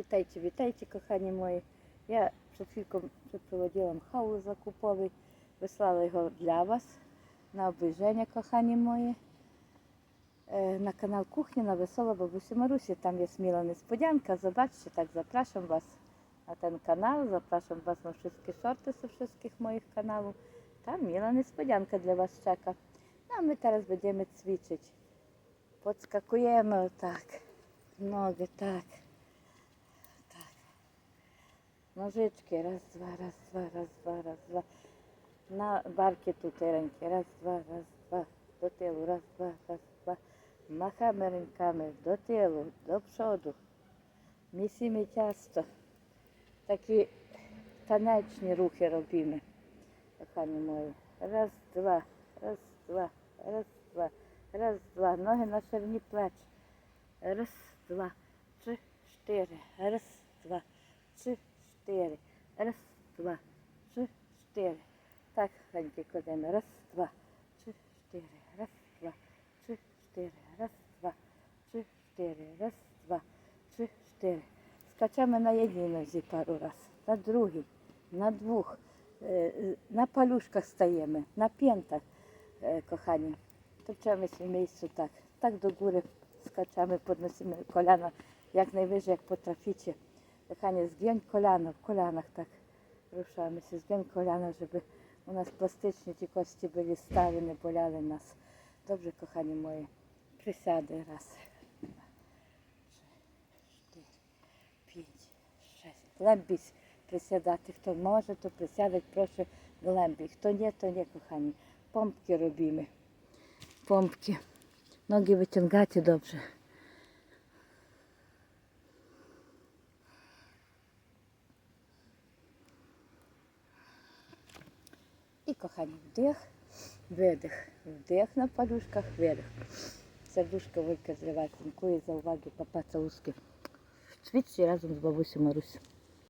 Witajcie, witajcie kochani moi. Ja przed chwilką przeprowadziłam haul zakupowy. Wysłałem go dla Was na obejrzenie, kochani moje. E, na kanał Kuchnia na Wesoło Babusi Marusie. Tam jest miła niespodzianka. Zobaczcie, tak zapraszam Was na ten kanał. Zapraszam Was na wszystkie shorty ze wszystkich moich kanałów. Tam miła niespodzianka dla Was czeka. No a my teraz będziemy ćwiczyć. Podskakujemy tak. Nogi tak. Raz, dwa, raz, dwa, raz, dwa, raz, dwa. Na barki tutaj ręki. Raz, dwa, raz, dwa. Do tyłu. Raz, dwa, raz, dwa. Machamy rękami do tyłu, do przodu. Місімо часто. Такі танечні рухи робимо. Кохані мої. Раз, два, раз, два, раз, два, раз, два. Ноги на ширині плеч. Раз, два, три, чотири. Раз, два, чотири. Раз, два, чотири. Так, ханьки кладемо. Раз, два, чотири. Раз, два, чотири. Раз, два, чотири. Раз, два, чотири. Скачаємо на одній нозі пару раз, на другій, на двох. Е, е, На палюшках стаємо, на п'єнтах, е, кохані. Топчемося в місцю так. Так до гори скачаємо, підносимо коляна якнайвище, як по. Кохані, згинь коляна, в колянах так рушаємося, згинь коляна, щоб у нас пластичні ті кості були стави, не боляли нас. Добре, кохані мої. Присяди раз. Глембісь присядати. Хто може, то присядуть, прошу глембі. Хто ні, то ні, кохані. Помпки робимо. Помпки. Ноги витягати добре. І, кохані, вдих, видих. Вдих на подушках, видих. Сердушка Волька зривається. Дякую за увагу, папа Цауски. Свідчі разом з бабусею Марусею.